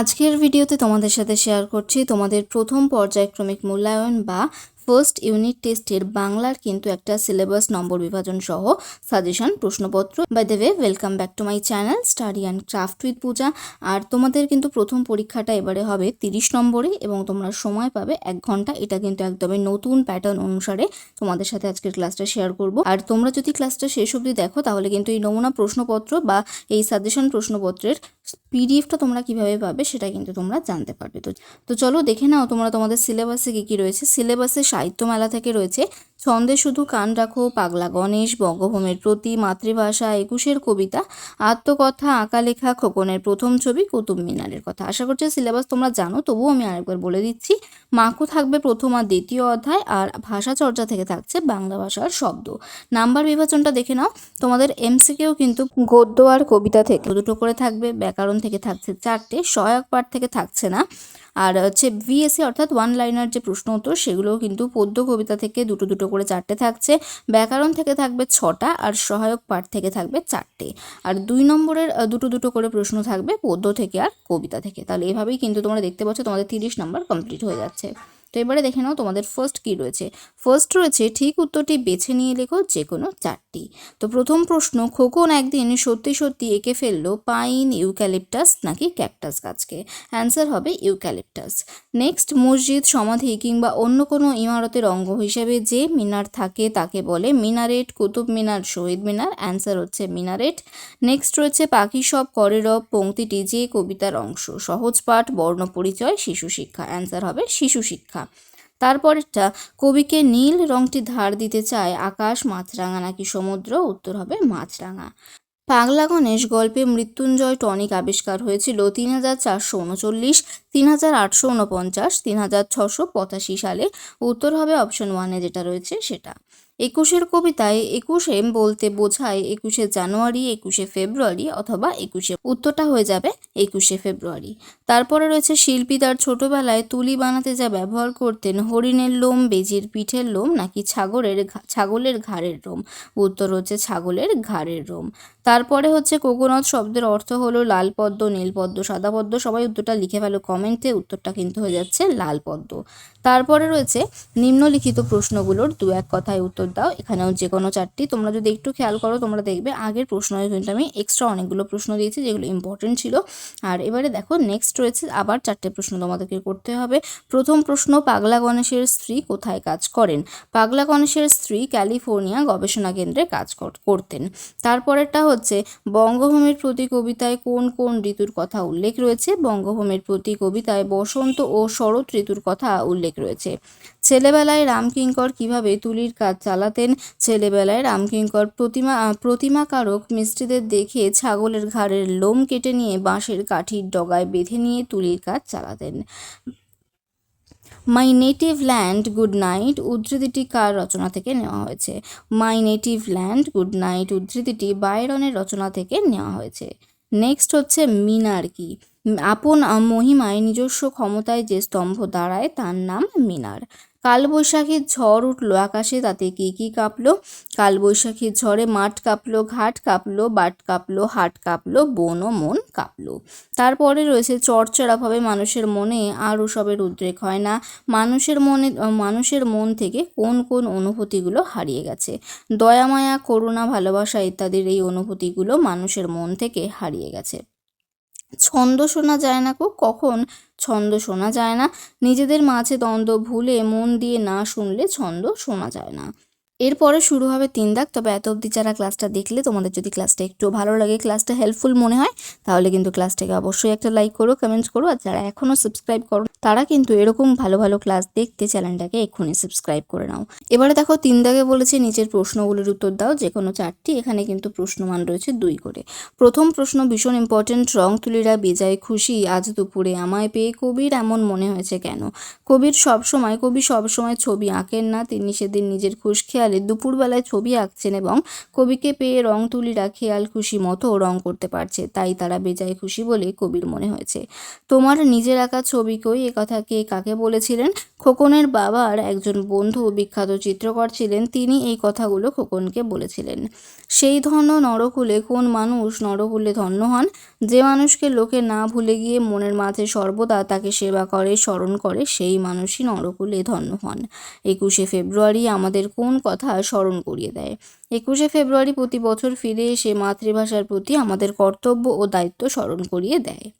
আজকের ভিডিওতে তোমাদের সাথে শেয়ার করছি তোমাদের প্রথম পর্যায়ক্রমিক মূল্যায়ন বা ফার্স্ট ইউনিট টেস্টের বাংলার কিন্তু একটা সিলেবাস নম্বর বিভাজন সহ সাজেশন প্রশ্নপত্র। By the way welcome back to my channel study and craft with Puja আর তোমাদের কিন্তু প্রথম পরীক্ষাটা এবারে হবে তিরিশ নম্বরে এবং তোমরা সময় পাবে এক ঘণ্টা। এটা কিন্তু একদমই নতুন প্যাটার্ন অনুসারে তোমাদের সাথে আজকের ক্লাসটা শেয়ার করব। আর তোমরা যদি ক্লাসটা শেষ অবধি দেখো তাহলে কিন্তু এই নমুনা প্রশ্নপত্র বা এই সাজেশন প্রশ্নপত্রের পিডিএফটা তোমরা কীভাবে পাবে সেটা কিন্তু তোমরা জানতে পারবে। তো তো চলো দেখে নাও তোমরা তোমাদের সিলেবাসে কী কী রয়েছে। সিলেবাসে সাহিত্য মেলা থেকে রয়েছে ছন্দে শুধু কান রাখো, পাগলা গণেশ, বঙ্গভূমির প্রতি মাতৃভাষা, একুশের কবিতা, আত্মকথা, আঁকা লেখা, খোকনের প্রথম ছবি, কুতুব মিনারের কথা। আশা করছি সিলেবাস তোমরা জানো, তবুও আমি আরেকবার বলে দিচ্ছি, মাকু থাকবে প্রথম আর দ্বিতীয় অধ্যায়, আর ভাষা চর্চা থেকে থাকছে বাংলা ভাষার শব্দ। নাম্বার বিভাজনটা দেখে নাও, তোমাদের এমসিকেও কিন্তু গদ্য আর কবিতা থেকে। দুটো করে থাকবে, ব্যাকরণ থেকে থাকছে চারটে, সহায়ক পাঠ থেকে থাকছে না। আর হচ্ছে বিএসসি অর্থাৎ ওয়ান লাইনার যে প্রশ্ন উত্তর, সেগুলোও কিন্তু পদ্য কবিতা থেকে দুটো দুটো করে চারটে থাকছে। ব্যাকরণ থেকে থাকবে ছটা আর সহায়ক পাঠ থেকে থাকবে চারটে। আর দুই নম্বরের দুটো দুটো করে প্রশ্ন থাকবে পদ্য থেকে আর কবিতা থেকে। তাহলে এভাবেই কিন্তু তোমরা দেখতে পাচ্ছ তোমাদের তিরিশ নম্বর কমপ্লিট হয়ে যাচ্ছে। তো এবারে দেখে নাও তোমাদের ফার্স্ট কী রয়েছে। ফার্স্ট রয়েছে, ঠিক উত্তরটি বেছে নিয়ে লেখো যে কোনো চারটি। তো প্রথম প্রশ্ন, খোকন একদিন সত্যি সত্যি এঁকে ফেলল পাইন, ইউক্যালিপটাস নাকি ক্যাকটাস গাছকে? অ্যান্সার হবে ইউক্যালিপটাস। নেক্সট মসজিদ, সমাধি কিংবা অন্য কোনো ইমারতের অঙ্গ হিসেবে যে মিনার থাকে তাকে বলে মিনারেট, কুতুব মিনার, শহীদ মিনার। অ্যান্সার হচ্ছে মিনারেট। নেক্সট রয়েছে, পাখি সব করে রব, পংক্তিটি যে কবিতার অংশ। সহজ পাঠ, বর্ণ পরিচয়, শিশু শিক্ষা। অ্যান্সার হবে শিশু শিক্ষা। তারপরেরটা, কবিকে নীল রংটি ধার দিতে চায় আকাশ মাছরাঙা নাকি সমুদ্র? উত্তর হবে মাছরাঙা। পাগলা গণেশ গল্পে মৃত্যুঞ্জয় টনিক আবিষ্কার হয়েছিল তিন হাজার চারশো উনচল্লিশ, তিন হাজার আটশো উনপঞ্চাশ, তিন হাজার ছশো পঁচাশি সালে। উত্তর হবে অপশন ওয়ানে যেটা রয়েছে সেটা। একুশের কবিতায় একুশে বলতে বোঝায় একুশে জানুয়ারি, একুশে ফেব্রুয়ারি অথবা একুশে, উত্তরটা হয়ে যাবে একুশে ফেব্রুয়ারি। তারপরে রয়েছে শিল্পী তার ছোটবেলায় তুলি বানাতে যা ব্যবহার করতেন হরিণের লোম, বেজির পিঠের লোম নাকি ছাগলের ছাগলের ঘাড়ের লোম? উত্তর হচ্ছে, ছাগলের ঘাড়ের লোম। তারপরে হচ্ছে, কোকোনাথ শব্দের অর্থ হলো লাল পদ্ম, নীল পদ্ম, সাদা পদ্ম, সবাই উত্তরটা লিখে ফেলো কমেন্টে, উত্তরটা কিন্তু হয়ে যাচ্ছে লাল পদ্ম। তারপরে রয়েছে, নিম্নলিখিত প্রশ্নগুলোর দু এক কথায় উত্তর দাও, এখানেও যে কোনো চারটি। তোমরা যদি একটু খেয়াল করো, তোমরা দেখবে আগের প্রশ্নে কিন্তু আমি এক্সট্রা অনেকগুলো প্রশ্ন দিয়েছি, যেগুলো ইম্পর্টেন্ট ছিল। আর এবারে দেখো নেক্সট রয়েছে আবার চারটে প্রশ্ন তোমাদেরকে করতে হবে। প্রথম প্রশ্ন, পাগলা গণেশের স্ত্রী কোথায় কাজ করেন? পাগলা গণেশের স্ত্রী ক্যালিফোর্নিয়া গবেষণা কেন্দ্রে কাজ কর- করতেন। তারপরেরটা হচ্ছে, বঙ্গভূমির প্রতি কবিতায় কোন কোন ঋতুর কথা উল্লেখ রয়েছে? বঙ্গভূমির প্রতি কবিতায় বসন্ত ও শরৎ ঋতুর কথা উল্লেখ রয়েছে। ছেলেবেলায় রামকিঙ্কর কীভাবে তুলির কাজ চালাতেন? ছেলেবেলায় রামকিঙ্কর প্রতিমা প্রতিমাকারক মিস্ত্রিদের দেখে ছাগলের ঘাড়ের লোম কেটে নিয়ে বাঁশের কাঠির ডগায় বেঁধে নিয়ে তুলির কাজ চালাতেন। My native land, good night উদ্ধৃতিটি কার রচনা থেকে নেওয়া হয়েছে? My native land, good night উদ্ধৃতিটি বাইরনের রচনা থেকে নেওয়া হয়েছে। নেক্সট হচ্ছে মিনার কি আপন মহিমায় নিজস্ব ক্ষমতায় যে স্তম্ভ দাঁড়ায় তার নাম মিনার। কালবৈশাখীর ঝড় উঠল আকাশে, তাতে কি কি কাঁপলো? কালবৈশাখীর ঝড়ে মাঠ কাঁপলো, ঘাট কাঁপলো, বাট কাঁপলো, হাট কাঁপলো, বন ও মন কাঁপলো। তারপরে রয়েছে চড়চড়াভাবে মানুষের মনে আর ওসবের উদ্রেক হয় না। মানুষের মনে, মানুষের মন থেকে কোন কোন অনুভূতিগুলো হারিয়ে গেছে? দয়া, মায়া, করুণা, ভালোবাসা ইত্যাদির এই অনুভূতিগুলো মানুষের মন থেকে হারিয়ে গেছে। ছন্দ শোনা যায় না কো, কখন ছন্দ শোনা যায় না। নিজেদের মাঝে দ্বন্দ্ব ভুলে মন দিয়ে না শুনলে ছন্দ শোনা যায় না। এরপরে শুরু হবে তিন দাগ, তবে এত অবধি যারা ক্লাসটা দেখলে, তোমাদের যদি ক্লাসটা একটু ভালো লাগে ক্লাসটা হেল্পফুল মনে হয়, তাহলে কিন্তু ক্লাসটাকে অবশ্যই একটা লাইক করো কমেন্টস করো, আর যারা এখনও সাবস্ক্রাইব করো, তারা কিন্তু এরকম ভালো ভালো ক্লাস দেখতে চ্যানেলটাকে এক্ষুনি সাবস্ক্রাইব করে নাও। এবারে দেখো, তিন দাগে বলেছে, নিচের প্রশ্নগুলির উত্তর দাও, যে কোনো চারটি, এখানে কিন্তু প্রশ্নমান রয়েছে দুই করে। প্রথম প্রশ্ন, ভীষণ ইম্পর্টেন্ট রং তুলিরা বেজায় খুশি, আজ দুপুরে আমায় পেয়ে কবির, এমন মনে হয়েছে কেন? কবির সবসময়, কবি সবসময় ছবি আঁকেন না, তিনি সেদিন নিজের খুশ খেয়ালে দুপুরবেলায় ছবি আঁকছেন এবং কবিকে পেয়ে রং তুলিরা খেয়াল খুশি মতো রং করতে পারছে। তাই তারা বেজায় খুশি বলে কবির মনে হয়েছে। তোমার নিজের আঁকা ছবিকেই এ কথা কে কাকে বলেছিলেন? খোকনের বাবার একজন বন্ধু বিখ্যাত চিত্রকর ছিলেন, তিনি এই কথাগুলো খোকনকে বলেছিলেন। সেই ধন্য নরকুলে কোন মানুষ নরকুলে ধন্য হন? যে মানুষকে লোকে না ভুলে গিয়ে মনের মাঝে সর্বদা তাকে সেবা করে, স্মরণ করে, সেই মানুষই নরকুলে ধন্য হন। একুশে ফেব্রুয়ারি আমাদের কোন কথা স্মরণ করিয়ে দেয়। একুশে ফেব্রুয়ারি প্রতি বছর ফিরে এসে মাতৃভাষার প্রতি আমাদের কর্তব্য ও দায়িত্ব স্মরণ করিয়ে দেয়।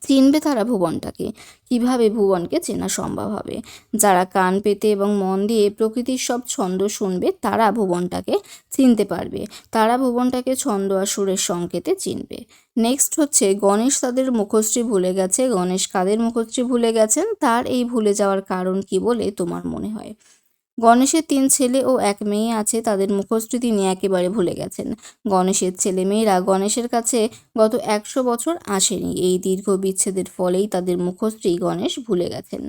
চিনবে তারা ভুবনটাকে। কীভাবে ভুবনকে চেনা সম্ভব হবে? যারা কান পেতে এবং মন দিয়ে প্রকৃতির সব ছন্দ শুনবে, তারা ভুবনটাকে চিনতে পারবে। তারা ভুবনটাকে ছন্দ আর সুরের সংকেতে চিনবে। নেক্সট হচ্ছে, গণেশ তাদের মুখশ্রী ভুলে গেছে। গণেশ কাদের মুখশ্রী ভুলে গেছেন? তার এই ভুলে যাওয়ার কারণ কি বলে তোমার মনে হয়? গণেশের তিন ছেলে ও এক মেয়ে আছে, তাদের মুখশ্রী তিনি একেবারে ভুলে গেছেন। গণেশের ছেলে মেয়েরা গণেশের কাছে গত একশো বছর আসেনি। এই দীর্ঘ বিচ্ছেদের ফলেই তাদের মুখশ্রী গণেশ ভুলে গেছেন।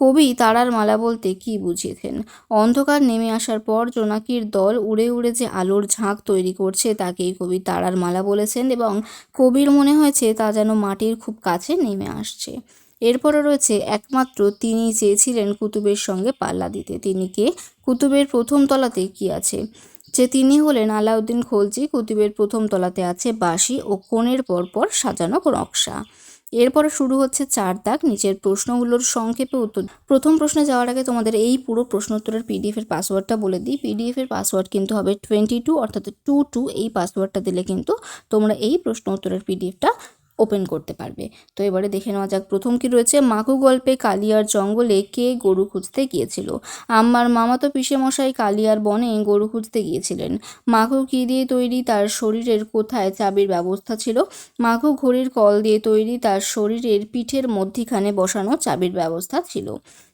কবি তারার মালা বলতে কি বুঝিয়েছেন? অন্ধকার নেমে আসার পর জোনাকির দল উড়ে উড়ে যে আলোর ঝাঁক তৈরি করছে, তাকেই কবি তারার মালা বলেছেন এবং কবির মনে হয়েছে তা যেন মাটির খুব কাছে নেমে আসছে। এরপরে রয়েছে একমাত্র তিনি চেয়েছিলেন কুতুবের সঙ্গে পাল্লা দিতে। তিনি কে? কুতুবের প্রথম তলাতে কি আছে? যে তিনি হলেন আলাউদ্দিন খলজি, কুতুবের প্রথম তলাতে আছে বাঁশি ও কোণের পরপর সাজানো নকশা। এরপরে শুরু হচ্ছে চার দাগ, নিচের প্রশ্নগুলোর সংক্ষেপে উত্তর। প্রথম প্রশ্নে যাওয়ার আগে তোমাদের এই পুরো প্রশ্নোত্তরের পিডিএফ এর পাসওয়ার্ডটা বলে দিই। পিডিএফ এর পাসওয়ার্ড কিন্তু হবে টোয়েন্টি টু অর্থাৎ টু টু এই পাসওয়ার্ডটা দিলে কিন্তু তোমরা এই প্রশ্ন উত্তরের পিডিএফটা ওপেন করতে পারবে। তো এবারে দেখে নেওয়া যাক, প্রথম কি রয়েছে? মাকু গল্পে কালিয়ার জঙ্গলে কে গরু খুঁজতে গিয়েছিল? আমার মামাতো পিসেমশাই কালিয়ার বনে গরু খুঁজতে গিয়েছিলেন। মাখু কি দিয়ে তৈরি তার শরীরের কোথায় চাবির ব্যবস্থা ছিল? মাখু ঘড়ির কল দিয়ে তৈরি তার শরীরের পিঠের মধ্যিখানে বসানো চাবির ব্যবস্থা ছিল।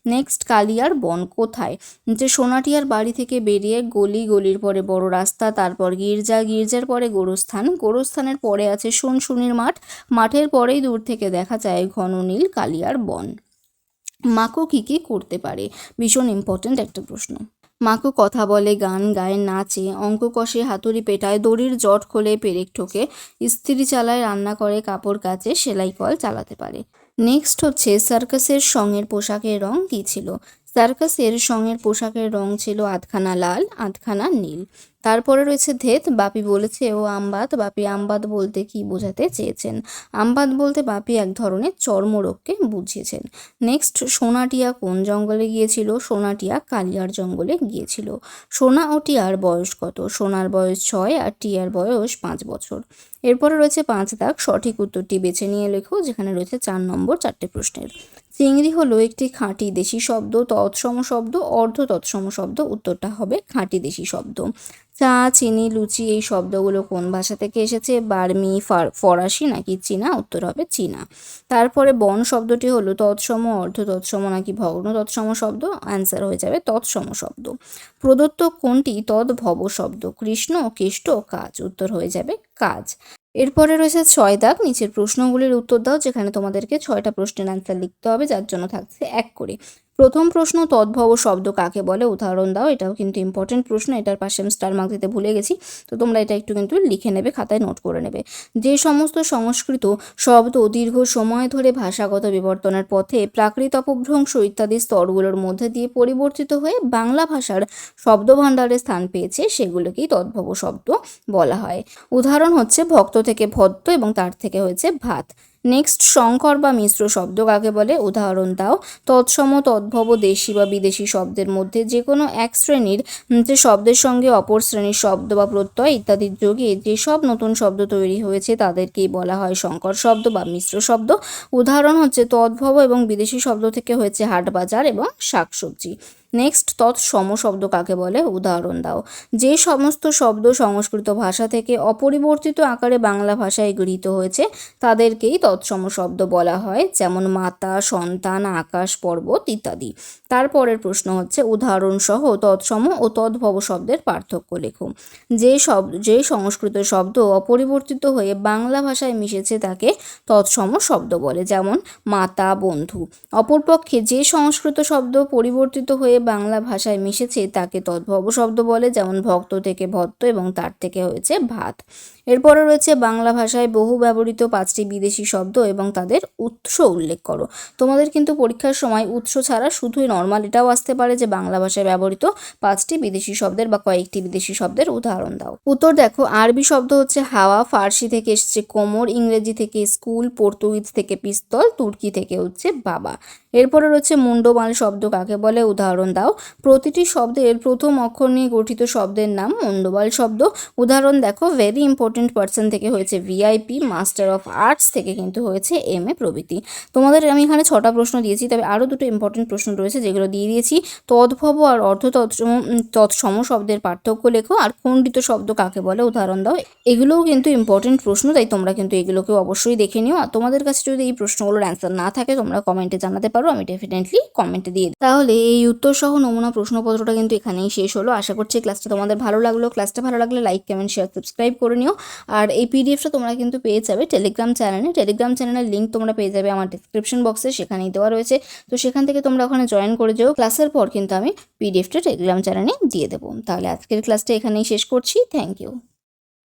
নেক্সট কালিয়ার বন কোথায়? যে সোনাটিয়ার বাড়ি থেকে বেরিয়ে গলি গলির পরে বড় রাস্তা, তারপর গির্জা, গির্জার পরে গোরস্থান। গোরস্থানের পরে আছে শুনশুনির মাঠ। মাঠের পরেই দূর থেকে দেখা যায় ঘন নীল কালিয়ার বন। মাকো কী কী করতে পারে? ভীষণ ইম্পর্ট্যান্ট একটা প্রশ্ন। মাকু কথা বলে, গান গায়, নাচে অঙ্ক কষে হাতুড়ি পেটায়, দড়ির জট খোলে, পেরেক ঠোকে, ইস্ত্রি চালায়, রান্না করে, কাপড় কাচে, সেলাই কল চালাতে পারে। নেক্সট হচ্ছে সার্কাসের সঙ্গের পোশাকের রং কী ছিল? সার্কাসের সঙ্গের পোশাকের রং ছিল আধখানা লাল, আধখানা নীল। তারপরে রয়েছে ধেত। বাপি বলেছে, ও আমবাদ বাপি আমবাদ বলতে কি বোঝাতে চেয়েছেন? আমবাদ বলতে বাপি এক ধরনের চর্মরোগকে বুঝিয়েছেন। নেক্সট, সোনাটিয়া কোন জঙ্গলে গিয়েছিল? সোনাটিয়া কালিয়ার জঙ্গলে গিয়েছিল। সোনা ও টিয়ার বয়স কত? সোনার বয়স ছয় আর টিয়ার বয়স পাঁচ বছর। এরপরে রয়েছে পাঁচ দাগ। সঠিক উত্তরটি বেছে নিয়ে লেখো, যেখানে রয়েছে চার নম্বর চারটে প্রশ্নের। চিংড়ি হলো একটি খাঁটি দেশি শব্দ, তৎসম শব্দ, অর্ধ তৎসম শব্দ, উত্তরটা হবে খাঁটি দেশি শব্দ। চা, চিনি, লুচি এই শব্দগুলো কোন ভাষা থেকে এসেছে? বার্মি, ফার- ফরাসি নাকি চীনা? উত্তর হবে চীনা। তারপরে বন শব্দটি হলো তৎসম, অর্ধ তৎসম নাকি ভগ্ন তৎসম শব্দ? অ্যান্সার হয়ে যাবে তৎসম শব্দ। প্রদত্ত কোনটি তদ্ভব শব্দ? কৃষ্ণ, কেষ্ট, কাজ? উত্তর হয়ে যাবে কাজ। এরপরে রয়েছে ছয় দাগ। নিচের প্রশ্নগুলির উত্তর দাও, যেখানে তোমাদেরকে ছয়টা প্রশ্নের অ্যান্সার লিখতে হবে, যার জন্য থাকছে এক করে। প্রথম প্রশ্ন তদ্ভব শব্দ কাকে বলে? উদাহরণ দাও, এটাও কিন্তু ইম্পর্টেন্ট প্রশ্ন, এটার পাশে আমি স্টার মার্ক দিতে ভুলে গেছি। তো তোমরা এটা একটু কিন্তু লিখে নেবে, খাতায় নোট করে নেবে। যে সমস্ত সংস্কৃত শব্দ দীর্ঘ সময় ধরে ভাষাগত বিবর্তনের পথে প্রাকৃত অপভ্রংশ ইত্যাদি স্তরগুলোর মধ্যে দিয়ে পরিবর্তিত হয়ে বাংলা ভাষার শব্দভাণ্ডারে স্থান পেয়েছে, সেগুলোকেই তদ্ভব শব্দ বলা হয়। উদাহরণ হচ্ছে ভক্ত থেকে ভদ্র এবং তার থেকে হয়েছে ভাত। নেক্সট সংকর বা মিশ্র শব্দ কাকে বলে? উদাহরণ দাও। তৎসম, তদ্ভব, দেশি বা বিদেশি শব্দের মধ্যে যে কোনো এক শ্রেণির যে শব্দের সঙ্গে অপর শ্রেণির শব্দ বা প্রত্যয় ইত্যাদির যোগে যেসব নতুন শব্দ তৈরি হয়েছে তাদেরকেই বলা হয় সংকর শব্দ বা মিশ্র শব্দ। উদাহরণ হচ্ছে তদ্ভব এবং বিদেশি শব্দ থেকে হয়েছে হাট বাজার এবং শাকসবজি। নেক্সট তৎসম শব্দ কাকে বলে? উদাহরণ দাও। যে সমস্ত শব্দ সংস্কৃত ভাষা থেকে অপরিবর্তিত আকারে বাংলা ভাষায় গৃহীত হয়েছে, তাদেরকেই তৎসম শব্দ বলা হয়, যেমন মাতা, সন্তান, আকাশ, পর্বত ইত্যাদি। তারপরের প্রশ্ন হচ্ছে উদাহরণ সহ তৎসম ও তদ্ভব শব্দের পার্থক্য লেখো। যে শব্দ যে সংস্কৃত শব্দ অপরিবর্তিত হয়ে বাংলা ভাষায় মিশেছে, তাকে তৎসম শব্দ বলে, যেমন মাতা, বন্ধু। অপরপক্ষে যে সংস্কৃত শব্দ পরিবর্তিত হয়ে বাংলা ভাষায় মিশেছে, তাকে তদ্ভব শব্দ বলে, যেমন ভক্ত থেকে ভক্ত এবং তার থেকে হয়েছে ভাত। এরপরে রয়েছে বাংলা ভাষায় বহু ব্যবহৃত পাঁচটি বিদেশি শব্দ এবং তাদের উৎস উল্লেখ করো। তোমাদের কিন্তু পরীক্ষার সময় উৎস ছাড়া শুধুই নর্মাল এটাও আসতে পারে যে বাংলা ভাষায় ব্যবহৃত পাঁচটি বিদেশি শব্দের বা কয়েকটি বিদেশি শব্দের উদাহরণ দাও। উত্তর দেখো, আরবি শব্দ হচ্ছে হাওয়া, ফার্সি থেকে এসছে কোমর, ইংরেজি থেকে স্কুল, পর্তুগিজ থেকে পিস্তল, তুর্কি থেকে হচ্ছে বাবা। এরপরে রয়েছে মুন্ডমাল শব্দ কাকে বলে? উদাহরণ দাও। প্রতিটি শব্দের প্রথম অক্ষর নিয়ে গঠিত শব্দের নাম মুন্ডমাল শব্দ। উদাহরণ দেখো ভেরি ইম্পর্টেন্ট পার্সন থেকে হয়েছে ভিআইপি মাস্টার অফ আর্টস থেকে কিন্তু হয়েছে এম এ প্রভৃতি। তোমাদের আমি এখানে ছটা প্রশ্ন দিয়েছি, তবে আরও দুটো ইম্পর্টেন্ট প্রশ্ন রয়েছে যেগুলো দিয়ে দিয়েছি। তদ্ভব আর অর্ধ তৎসম শব্দের পার্থক্য লেখো, আর খণ্ডিত শব্দ কাকে বলে? উদাহরণ দাও। এগুলোও কিন্তু ইম্পর্টেন্ট প্রশ্ন, তাই তোমরা কিন্তু এগুলোকেও অবশ্যই দেখে নিও। আর তোমাদের কাছে যদি এই প্রশ্নগুলোর অ্যান্সার না থাকে, তোমরা কমেন্টে জানাতে পারো। আমি ডেফিনেটলি কমেন্টে দিয়ে দিই। তাহলে এই উত্তর সহ নমুনা প্রশ্নপত্রটা কিন্তু এখানেই শেষ হলো। আশা করছি ক্লাসটা তোমাদের ভালো লাগল। ক্লাসটা ভালো লাগলে লাইক কমেন্ট শেয়ার সাবস্ক্রাইব করে নিও। আর এই পিডিএফটা তোমরা কিন্তু পেয়ে যাবে টেলিগ্রাম চ্যানেলে টেলিগ্রাম চ্যানেলের লিঙ্ক তোমরা পেয়ে যাবে আমার ডিসক্রিপশন বক্সে সেখানেই দেওয়া রয়েছে। তো সেখান থেকে তোমরা ওখানে জয়েন করে যেও। ক্লাসের পর কিন্তু আমি পিডিএফটা টেলিগ্রাম চ্যানেলে দিয়ে দেবো। তাহলে আজকের ক্লাসটা এখানেই শেষ করছি। Thank you